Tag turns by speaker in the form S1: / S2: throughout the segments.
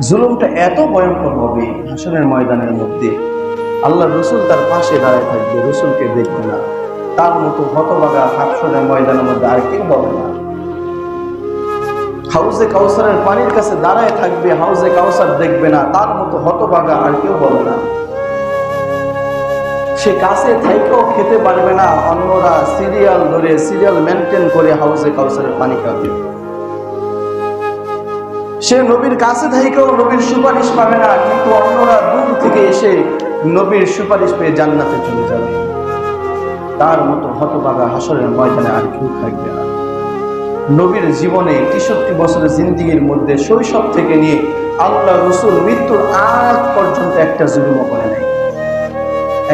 S1: জুলুমটা এত ভয়ঙ্কর হবে হাসনের ময়দানের মধ্যে। আল্লাহ রসুল তার পাশে দাঁড়ায় থাকবে, রসুলকে দেখবে না। তার মতো হতবাগা হাসনের ময়দানের মধ্যে আর কেউ হবে না। হাউজে কাউসারের পানির কাছে দাঁড়ায় থাকবে, হাউজে কাউসার দেখবে না, তার মতো হতবাগা আর কেউ হবে না। সে কাছে থেকেও খেতে পারবে না, অন্যরা সিরিয়াল ধরে, সিরিয়াল মেনটেন করে হাউজে কাউসারের পানি খাবে। সে নবীর কাছে থেকেও নবীর সুপারিশ পাবে না, কিন্তু অন্যরা দূর থেকে এসে নবীর সুপারিশ পেয়ে জান্নাতে চলে যাবে। তার মতো হতবাগা হাসরের ময়দানে আর কেউ থাকবে না। নবীর জীবনে তেষট্টি বছরের জিন্দিগির মধ্যে শৈশব থেকে নিয়ে আল্লাহ রসুল মৃত্যুর আগ পর্যন্ত একটা জুলুমও করে নাই।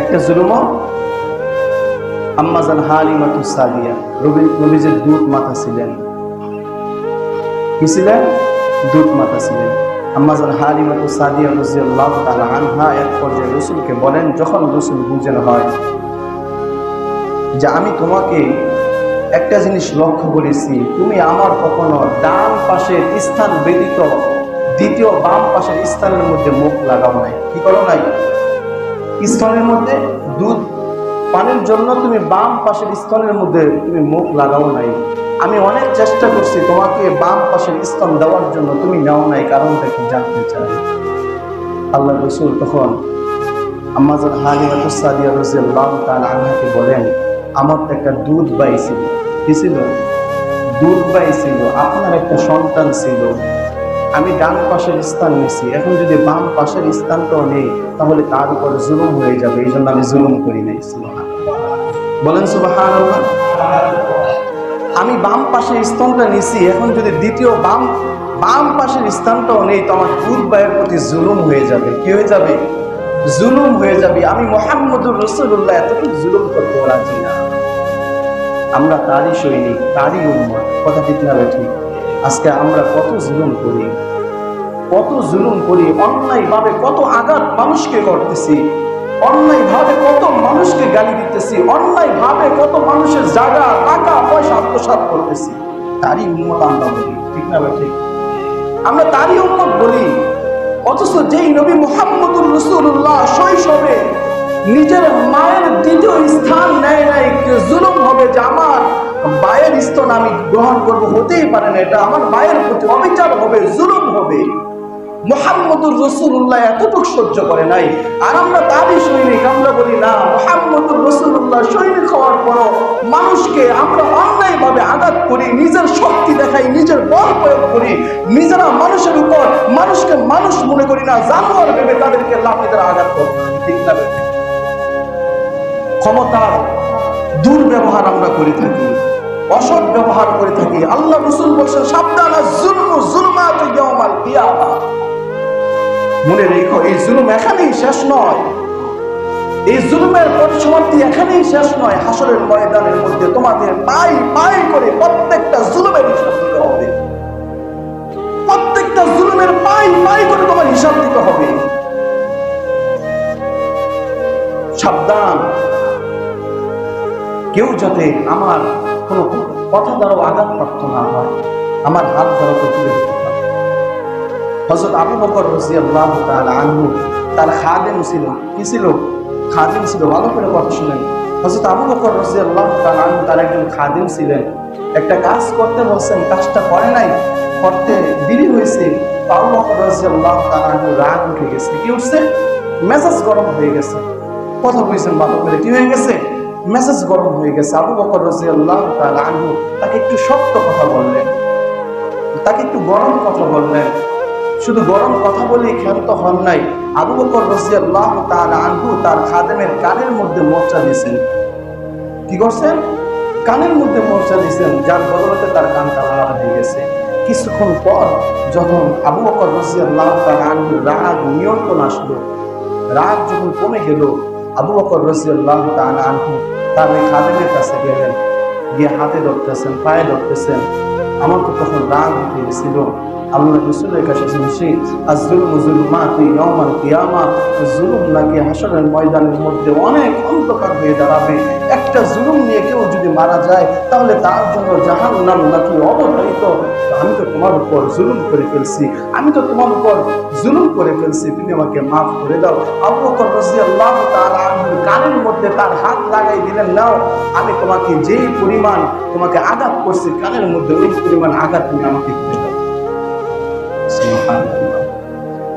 S1: একটা জুলুমও আম্মাজান হালিমাতু সাদিয়া রবি নবীজের দুধ মাথা ছিলেন। কি ছিলেন? দুধ মাথা ছিলেন আম্মাজান সাদিয়া তাআলা আনহা এক পর্যায়ে রসুলকে বলেন, যখন রসুল বুঝেন হয় যে আমি তোমাকে একটা জিনিস লক্ষ্য করেছি, তুমি আমার কখনো ডান পাশের স্থান ব্যতীত দ্বিতীয় বাম পাশের স্থানের মধ্যে মুখ লাগাও নাই। কি করো নাই? স্তনের মধ্যে দুধ পানের জন্য তুমি বাম পাশের স্তনের মধ্যে তুমি মুখ লাগাও নাই। আমি অনেক চেষ্টা করছি তোমাকে বাম পাশের স্তন দেওয়ার জন্য। তুমি নাও নাই কারণটা কি জানতে চাই? আল্লাহ রসুল তখন আমাজন হালিমাতু সাদিয়া রাদিয়াল্লাহু তাআলা আনহাকে বলেন, আমার তো একটা দুধ বাই ছিল। কি ছিল? দুধ বাই ছিল, আপনার একটা সন্তান ছিল। আমি ডান পাশের স্থান নিছি, এখন যদি বাম পাশের স্থানটাও নেই, তাহলে তার উপর জুলুম হয়ে যাবে। এই জন্য আমি জুলুম করি নাই সুবহান বলেন সুবাহান আমি বাম পাশের স্থানটা নিছি, এখন যদি দ্বিতীয় বাম বাম পাশের স্থানটাও নেই, তো আমার দুধ বায়ের প্রতি জুলুম হয়ে যাবে। কি হয়ে যাবে? জুলুম হয়ে যাবে। আমি মোহাম্মদুর রসুল্লাহ এতটুকু জুলুম করতে রাজি না। আমরা তারই সৈনিক, তারই উন্মত কথা ঠিক না ঠিক? আজকে আমরা কত জুলুম করি, কত জুলুম করি অন্যায় ভাবে কত আঘাত মানুষকে করতেছি অন্যায় ভাবে কত মানুষকে দিতেছি অন্যায় ভাবে কত মানুষের জায়গা, টাকা, পয়সা আত্মসাৎ করতেছি। তারই উন্মত আমরা বলি, ঠিক না ভাই? ঠিক। আমরা তারই উন্মত বলি। অথচ যেই নবী মোহাম্মদুর রসুল্লাহ শৈশবে নিজের মায়ের দ্বিতীয় স্থান নেয় নাই জুলুম হবে যে আমার মায়ের স্তন আমি গ্রহণ করব, হতেই পারে না। এটা আমার মায়ের প্রতি অবিচার হবে, জুলুম হবে। মোহাম্মদুর রসুল্লাহ এতটুকু সহ্য করে নাই। আর আমরা তারই সৈনিক আমরা বলি না, মোহাম্মদুর রসুল্লাহ সৈনিক হওয়ার পরও মানুষকে আমরা অন্যায় ভাবে আঘাত করি, নিজের শক্তি দেখাই, নিজের বল প্রয়োগ করি, নিজেরা মানুষের উপর মানুষকে মানুষ মনে করি না, জানোয়ার ভেবে তাদেরকে লাফিদের আঘাত করি ক্ষমতার দুর্ব্যবহার আমরা করে থাকি, অসৎ ব্যবহার করে থাকি। আল্লাহ রসুল বলছেন, সাবধান, জুলমু জুলমাত ইয়াউমাল কিয়ামা। মনে রেখো, এই জুলুম এখানেই শেষ নয়। এই জুলুমের পরিসমাপ্তি এখানেই শেষ নয়। হাসরের ময়দানের মধ্যে তোমাদের পাই পাই করে প্রত্যেকটা জুলুমের হিসাব দিতে হবে। প্রত্যেকটা জুলুমের পাই পাই করে তোমার হিসাব দিতে হবে। সাবধান। কেউ যাতে আমার কোনো কথা দ্বারাও আঘাতপ্রাপ্ত না হয়, আমার হাত দ্বারা তো তুলে হজরত আবু বকর রসি আল্লাহ আনহু, তার খাদেম ছিল। কি ছিল? খাদেম ছিল। ভালো করে কথা শুনেন। হজরত আবু বকর রসি আল্লাহ আনহু তার একজন খাদেম ছিলেন। একটা কাজ করতে বলছেন, কাজটা করে নাই, করতে দেরি হয়েছে। আবু বকর রসি আল্লাহ আনহু রাগ উঠে গেছে। কি উঠছে? মেজাজ গরম হয়ে গেছে। কথা বলছেন ভালো করে। কি হয়ে গেছে? মেসেজ গরম হয়ে গেছে। আবু বকর রাজি আল্লাহ আনহু তাকে একটু শক্ত কথা বললেন। তাকে একটু গরম কথা বললেন। শুধু গরম কথা বলেই ক্ষান্ত হন নাই। আবু বকর রাজি আল্লাহ আনহু তার খাদেমের কানের মধ্যে মোর্চা দিয়েছেন। কি করছেন? কানের মধ্যে মোর্চা দিয়েছেন, যার বদলতে তার কানটা লাল হয়ে গেছে। কিছুক্ষণ পর যখন আবু বকর রাজি আল্লাহ আনহু রাগ নিয়ন্ত্রণ আসলো, রাগ যখন কমে গেল, আবু বকর রসিউল্লাহ আনহু তার ওই খাদেমের কাছে গেলেন, গিয়ে হাতে ধরতেছেন, পায়ে ধরতেছেন। আমার তো তখন রাগ উঠে গেছিল। আল্লাহ রসুলের কাছে শুনছি আজরুল কিয়ামা, জুলুম নাকি হাসরের ময়দানের মধ্যে অনেক অন্ধকার হয়ে দাঁড়াবে। একটা জুলুম নিয়ে কেউ যদি মারা যায়, তাহলে তার জন্য জাহান নাম নাকি অবধারিত। আমি তো তোমার উপর জুলুম করে ফেলছি, আমি তো তোমার উপর জুলুম করে ফেলছি, তুমি আমাকে মাফ করে দাও। আবু রাদিয়াল্লাহু তাআলা আনহুর কানের মধ্যে তার হাত লাগাই দিলেন, নাও, আমি তোমাকে যেই পরিমাণ তোমাকে আঘাত করছি, কানের মধ্যে ওই পরিমাণ আঘাত তুমি আমাকে করে দাও।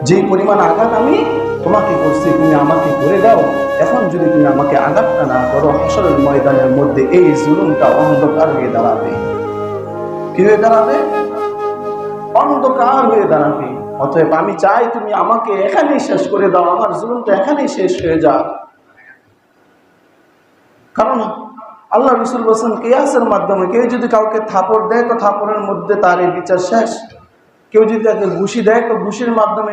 S1: যেই পরিমাণ আঘাত আমি তোমাকে করছি, তুমি আমাকে করে দাও। এখন যদি তুমি আমাকে আঘাতটা না করো, হাসরের ময়দানের মধ্যে এই জুলুমটা অন্ধকার হয়ে দাঁড়াবে। কি হয়ে দাঁড়াবে? অন্ধকার হয়ে দাঁড়াবে। অতএব আমি চাই তুমি আমাকে এখানেই শেষ করে দাও, আমার জুলুমটা এখানেই শেষ হয়ে যাক। কারণ আল্লাহ রসুল বলছেন কেয়াসের মাধ্যমে কেউ যদি কাউকে থাপড় দেয়, তো থাপড়ের মধ্যে তার এই বিচার শেষ। কেউ যদি তাকে ঘুষি দেয় তো ঘুষির মাধ্যমে